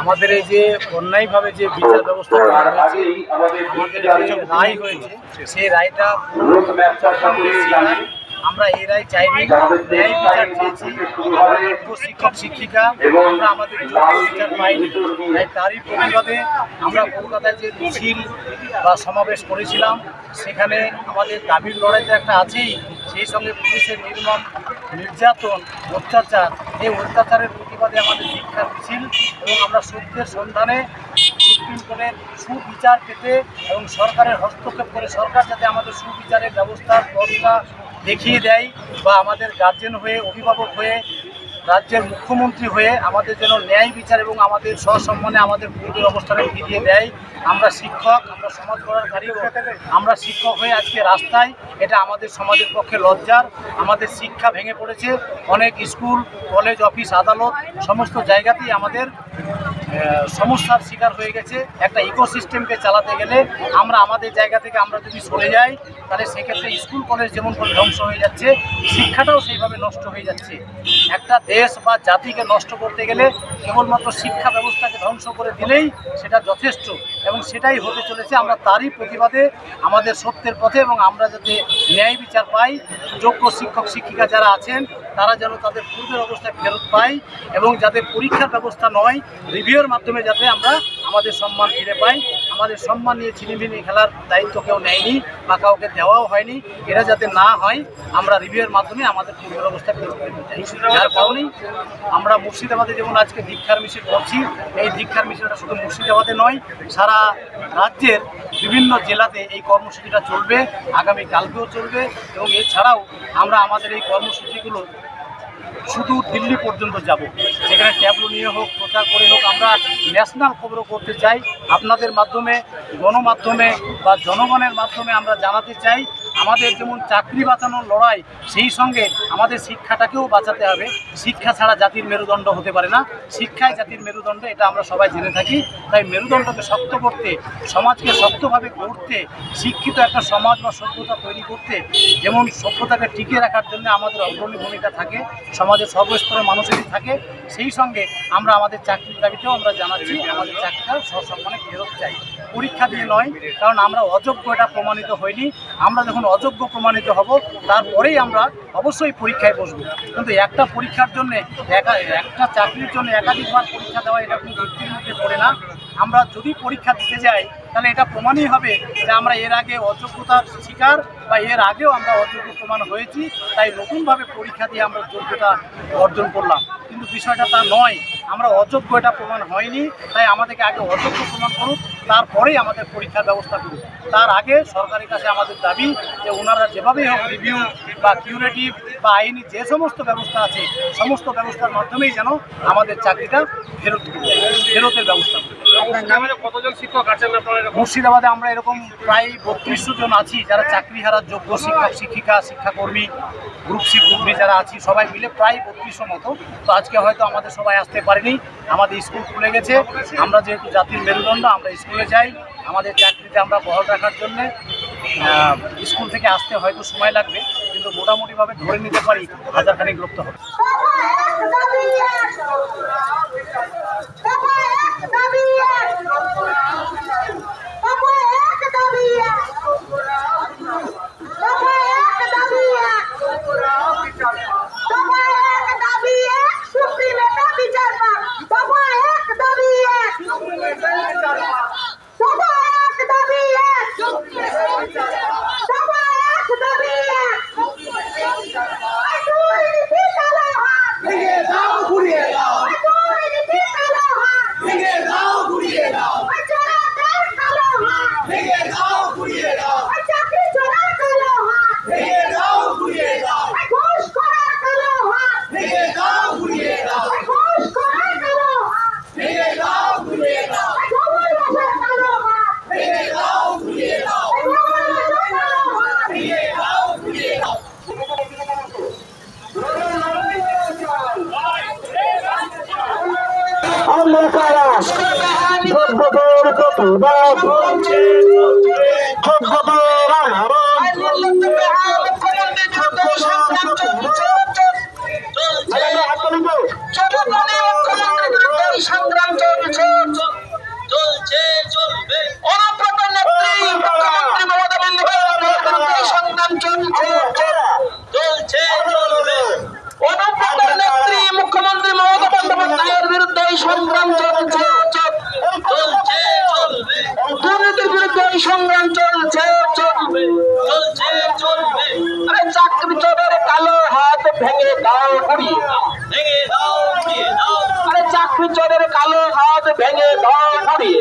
আমাদের এই যে অন্যায়ভাবে যে বিচার ব্যবস্থা হয়েছে, আমাদের রায় হয়েছে, সেই রায়টা আমরা এই রায় চাইনি। ন্যায় বিচার চেয়েছি। শিক্ষক, শিক্ষিকা, আমরা আমাদের বিচার পাইনি। তাই তারই প্রতিবাদে আমরা কলকাতায় যে মিছিল বা সমাবেশ করেছিলাম, সেখানে আমাদের দাবির লড়াইটা একটা আছেই। সেই সঙ্গে পুলিশের নির্মম নির্যাতন, অত্যাচার, এই অত্যাচারের প্রতিবাদে আমাদের শিক্ষা মিছিল এবং আমরা সত্যের সন্ধানে সুপ্রিম কোর্টের সুবিচার পেতে এবং সরকারের হস্তক্ষেপ করে সরকার যাতে আমাদের সুবিচারের ব্যবস্থার পথটা দেখিয়ে দেয় বা আমাদের গার্জেন হয়ে, অভিভাবক হয়ে রাজ্যের মুখ্যমন্ত্রী হয়ে আমাদের যেন ন্যায় বিচার এবং আমাদের সসম্মানে আমাদের পূর্বের অবস্থানে ফিরিয়ে দেয়। আমরা শিক্ষক, আমরা সমাজ গড়ার কারিগর আমরা শিক্ষক হয়ে আজকে রাস্তায়, এটা আমাদের সমাজের পক্ষে লজ্জার। আমাদের শিক্ষা ভেঙে পড়েছে। অনেক স্কুল, কলেজ, অফিস, আদালত, সমস্ত জায়গাতেই আমাদের সমস্যার শিকার হয়ে গেছে। একটা ইকোসিস্টেমকে চালাতে গেলে আমরা আমাদের জায়গা থেকে আমরা যদি সরে যাই, তাহলে সেক্ষেত্রে স্কুল, কলেজ যেমন করে ধ্বংস হয়ে যাচ্ছে, শিক্ষাটাও সেইভাবে নষ্ট হয়ে যাচ্ছে। একটা দেশ বা জাতিকে নষ্ট করতে গেলে কেবলমাত্র শিক্ষা ব্যবস্থাকে ধ্বংস করে দিলেই সেটা যথেষ্ট এবং সেটাই হতে চলেছে। আমরা তারই প্রতিবাদে আমাদের সত্যের পথে এবং আমরা যাতে ন্যায় বিচার পাই, যোগ্য শিক্ষক, শিক্ষিকা যারা আছেন, তারা যেন তাদের পূর্বের অবস্থায় ফেরত পায় এবং যাদের পরীক্ষার ব্যবস্থা নয় রিভিউর মাধ্যমে যাতে আমরা আমাদের সম্মান ফিরে পাই। আমাদের সম্মান নিয়ে ছিনিমিনি খেলার দায়িত্ব কেউ নেয়নি বা কাউকে দেওয়াও হয়নি। এরা যাতে না হয়, আমরা রিভিউয়ের মাধ্যমে আমাদের পূর্বের অবস্থায় ফেরত পেতে যার কারণেই আমরা মুর্শিদাবাদে যেমন আজকে দীক্ষার মিছিল করছি, এই দীক্ষার মিছিলটা শুধু মুর্শিদাবাদে নয়, সারা রাজ্যের বিভিন্ন জেলাতে এই কর্মসূচিটা চলবে আগামী কালকেও চলবে এবং এছাড়াও আমরা আমাদের এই কর্মসূচিগুলো শুধু দিল্লি পর্যন্ত যাব। সেখানে ট্যাবলো নিয়ে হোক, প্রচার করে হোক, আমরা ন্যাশনাল খবরও করতে চাই। আপনাদের মাধ্যমে, গণমাধ্যমে বা জনগণের মাধ্যমে আমরা জানাতে চাই, আমাদের যেমন চাকরি বাঁচানোর লড়াই, সেই সঙ্গে আমাদের শিক্ষাটাকেও বাঁচাতে হবে। শিক্ষা ছাড়া জাতির মেরুদণ্ড হতে পারে না। শিক্ষাই জাতির মেরুদণ্ড, এটা আমরা সবাই জেনে থাকি। তাই মেরুদণ্ডকে শক্ত করতে, সমাজকে শক্তভাবে গড়তে, শিক্ষিত একটা সমাজ বা সভ্যতা তৈরি করতে, যেমন সভ্যতাকে টিকিয়ে রাখার জন্য আমাদের অগ্রণী ভূমিকা থাকে সমাজের সর্বস্তরের মানুষেরই থাকে সেই সঙ্গে আমরা আমাদের চাকরির দাবিতেও আমরা জানাচ্ছি আমাদের চাকরিটা সসম্মানে ফেরত চাই। পরীক্ষা দিয়ে নয়, কারণ আমরা অযোগ্য এটা প্রমাণিত হয়নি। আমরা যখন অযোগ্য প্রমাণিত হব, তারপরেই আমরা অবশ্যই পরীক্ষায় বসবো। কিন্তু একটা পরীক্ষার জন্য একা, একটা চাকরির জন্য একাধিকবার পরীক্ষা দেওয়া এটা কোনো যুক্তির মধ্যে পড়ে না। আমরা যদি পরীক্ষা দিতে যাই, তাহলে এটা প্রমাণই হবে যে আমরা এর আগে অযোগ্যতার শিকার বা এর আগেও আমরা অযোগ্য প্রমাণ হয়েছি। তাই নতুনভাবে পরীক্ষা দিয়ে আমরা যোগ্যতা অর্জন করলাম। কিন্তু বিষয়টা তা নয়, আমরা অযোগ্য এটা প্রমাণ হয়নি। তাই আমাদেরকে আগে অযোগ্য প্রমাণ করুক তারপরেই আমাদের পরীক্ষার ব্যবস্থা করুন তার আগে সরকারের কাছে আমাদের দাবি যে ওনারা যেভাবেই হোক রিভিউ বা কিউরেটিভ বা আইনি যে সমস্ত ব্যবস্থা আছে সমস্ত ব্যবস্থার মাধ্যমেই যেন আমাদের চাকরিটা ফেরত ফেরতের ব্যবস্থা? মুর্শিদাবাদে আমরা এরকম প্রায় বত্রিশশো জন আছি যারা চাকরি হারার যোগ্য শিক্ষক শিক্ষিকা শিক্ষাকর্মী গ্রুপ সি গ্রুপ যারা আছি সবাই মিলে প্রায় বত্রিশশো মতো। তো আজকে হয়তো আমাদের সবাই আসতে পারেনি আমাদের স্কুল খুলে গেছে। আমরা যেহেতু জাতির মেরুদণ্ড আমরা স্কুলে যাই। আমাদের চাকরিতে আমরা বহাল রাখার জন্য স্কুল থেকে আসতে হয়তো সময় লাগবে কিন্তু মোটামুটিভাবে ধরে নিতে পারি হাজারখানিক লোক হবে কারা যোগ্যদের প্রতিবাদ যোগ্যদের সংগ্রাম চলছে দুর্নীতির বিরুদ্ধে এই সংগ্রাম চলছে আরে চাকরি চোরের কালো হাত ভেঙে দাও উড়িয়ে আরে চাকরি চোরের কালো হাত ভেঙে দাও উড়িয়ে